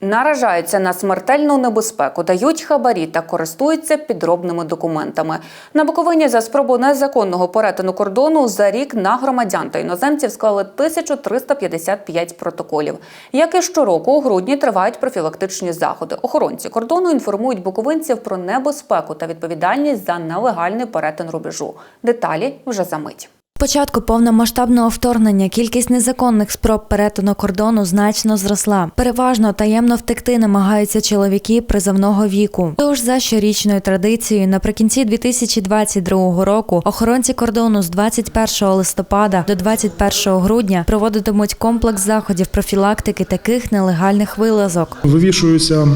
Наражаються на смертельну небезпеку, дають хабарі та користуються підробними документами. На Буковині за спробу незаконного перетину кордону за рік на громадян та іноземців склали 1355 протоколів. Як і щороку, у грудні тривають профілактичні заходи. Охоронці кордону інформують буковинців про небезпеку та відповідальність за нелегальний перетин рубежу. Деталі вже за мить. Початку повномасштабного вторгнення кількість незаконних спроб перетину кордону значно зросла. Переважно таємно втекти намагаються чоловіки призовного віку. Тож за щорічною традицією, наприкінці 2022 року охоронці кордону з 21 листопада до 21 грудня проводитимуть комплекс заходів профілактики таких нелегальних вилазок. Вивішуються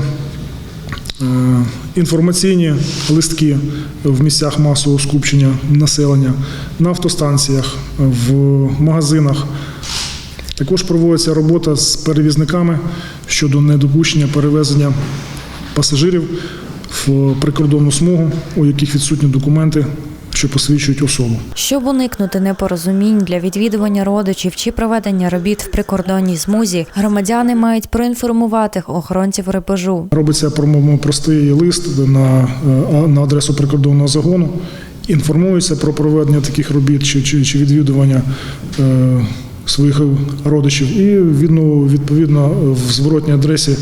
інформаційні листки в місцях масового скупчення населення, на автостанціях, в магазинах. Також проводиться робота з перевізниками щодо недопущення перевезення пасажирів в прикордонну смугу, у яких відсутні документи, що посвідчують особу. Щоб уникнути непорозумінь для відвідування родичів чи проведення робіт в прикордонній смузі, громадяни мають проінформувати охоронців рубежу. Робиться промовно простий лист на, е, на адресу прикордонного загону. Інформується про проведення таких робіт чи, чи, чи відвідування е, своїх родичів, і відно, відповідно в зворотній адресі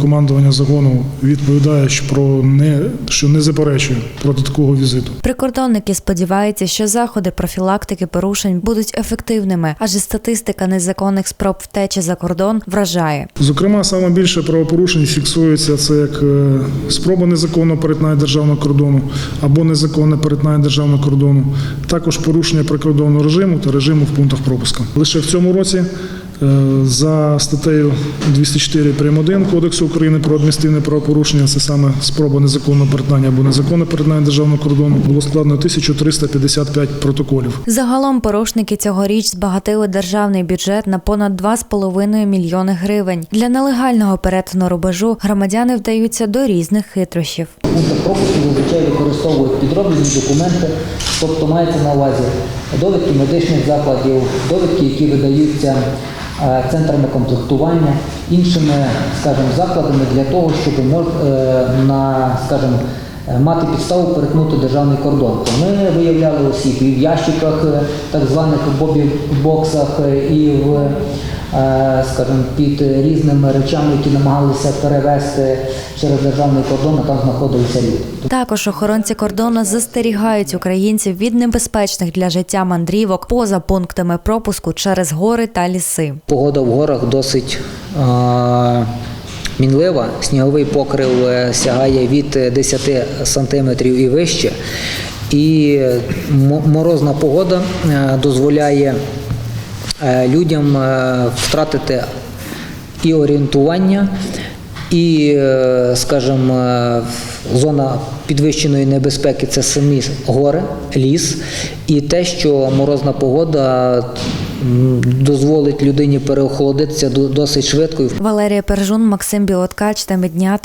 командування загону відповідає, що про не що не заперечує проти такого візиту. Прикордонники сподіваються, що заходи профілактики порушень будуть ефективними, адже статистика незаконних спроб втечі за кордон вражає. Зокрема, саме більше правопорушень фіксується це як е, спроба незаконного перетинання державного кордону або незаконне перетинання державного кордону, також порушення прикордонного режиму та режиму в пунктах пропуска. Лише в цьому році е, за статтею 204 прим. 1 Кодексу України про адміністративне правопорушення, це саме спроба незаконного перетинання або незаконне перетинання державного кордону, було складено 1355 протоколів. Загалом порушники цьогоріч збагатили державний бюджет на понад 2,5 мільйони гривень. Для нелегального перетину рубежу громадяни вдаються до різних хитрощів. пропуску зазвичай використовують підроблені документи, тобто мається на увазі довідки медичних закладів, довідки, які видаються е, центрами комплектування, іншими, скажімо, закладами для того, щоб мож, е, на, скажімо, е, мати підставу перетнути державний кордон. Ми виявляли осіб і в ящиках, е, так званих бобі-боксах, е, і в скажімо, під різними речами, які намагалися перевезти через державний кордон, а там знаходилися люди. Також охоронці кордону застерігають українців від небезпечних для життя мандрівок поза пунктами пропуску через гори та ліси. Погода в горах досить мінлива. Сніговий покрив е, сягає від 10 сантиметрів і вище. І морозна погода е, дозволяє е, людям е, втратити і орієнтування, і, е, скажімо, зона підвищеної небезпеки це самі гори, ліс, і те, що морозна погода дозволить людині переохолодитися досить швидко. Валерія Пержун, Максим Білоткач та Медня.